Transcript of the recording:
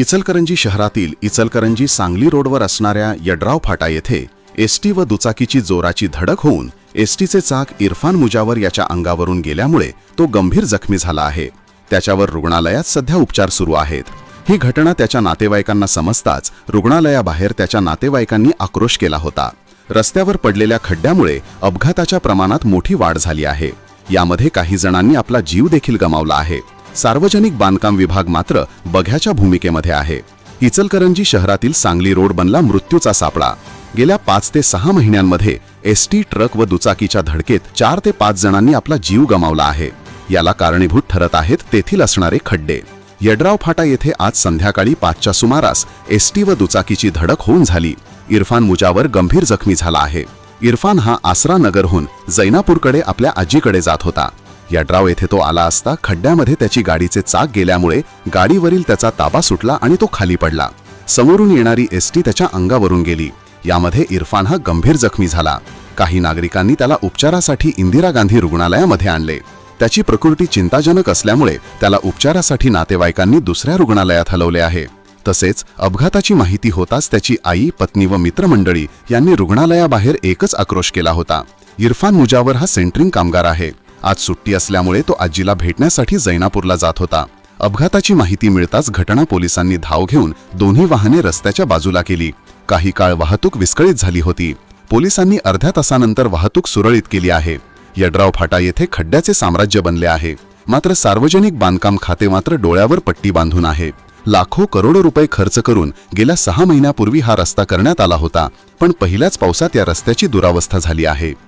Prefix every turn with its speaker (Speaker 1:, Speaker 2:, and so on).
Speaker 1: इचलकरंजी शहरातील इचलकरंजी सांगली रोडवर असणाऱ्या यड्राव फाटा येथे एसटी व दुचाकीची जोराची धडक होऊन एसटीचे चाक इरफान मुजावर याच्या अंगावरून गेल्यामुळे तो गंभीर जखमी झाला आहे. त्याच्यावर रुग्णालयात सध्या उपचार सुरू आहेत. ही घटना त्याच्या नातेवाईकांना समजताच रुग्णालयाबाहेर त्याच्या नातेवाईकांनी आक्रोश केला होता. रस्त्यावर पडलेल्या खड्ड्यामुळे अपघाताच्या प्रमाणात मोठी वाढ झाली आहे. यामध्ये काही जणांनी आपला जीव देखील गमावला आहे. सार्वजनिक बांधकाम विभाग मात्र बघ्याच्या भूमिकेमध्ये आहे. इचलकरंजी शहरातील सांगली रोड बनला मृत्यूचा सापळा. गेल्या पाच ते सहा महिन्यांमध्ये एसटी ट्रक व दुचाकीच्या धडकेत चार ते पाच जणांनी आपला जीव गमावला आहे. याला कारणीभूत ठरत आहेत तेथील असणारे खड्डे. यड्राव फाटा येथे आज संध्याकाळी पाचच्या सुमारास एसटी व दुचाकीची धडक होऊन झाली. इरफान मुजावर गंभीर जखमी झाला आहे. इरफान हा आसरा नगरहून जैनापूरकडे आपल्या आजीकडे जात होता. यड्राव येथे तो आला असता खड्ड्यामध्ये त्याची गाडीचे चाक गेल्यामुळे गाडीवरील त्याचा ताबा सुटला आणि तो खाली पडला. समोरून येणारी एसटी त्याच्या अंगावरून गेली. यामध्ये इरफान हा गंभीर जखमी झाला. काही नागरिकांनी त्याला उपचारासाठी इंदिरा गांधी रुग्णालयामध्ये आणले. त्याची प्रकृती चिंताजनक असल्यामुळे त्याला उपचारासाठी नातेवाईकांनी दुसऱ्या रुग्णालयात हलवले आहे. तसेच अपघाताची माहिती होताच त्याची आई पत्नी व मित्रमंडळी यांनी रुग्णालयाबाहेर एकच आक्रोश केला होता. इरफान मुजावर हा सेंटरिंग कामगार आहे. आज सुट्टी असल्यामुळे तो आजीला भेटण्यासाठी जैनापूरला जात होता. अपघाताची माहिती मिळताच घटना पोलिसांनी धाव घेऊन दोन्ही वाहने रस्त्याच्या बाजूला केली. काही काळ वाहतूक विस्कळीत झाली होती. पोलिसांनी अर्ध्या तासानंतर वाहतूक सुरळीत केली आहे. यड्राव फाटा येथे खड्ड्याचे साम्राज्य बनले आहे. मात्र सार्वजनिक बांधकाम खाते मात्र डोळ्यावर पट्टी बांधून आहे. लाखो करोडो रुपये खर्च करून गेल्या सहा महिन्यापूर्वी हा रस्ता करण्यात आला होता. पण पहिल्याच पावसात या रस्त्याची दुरावस्था झाली आहे.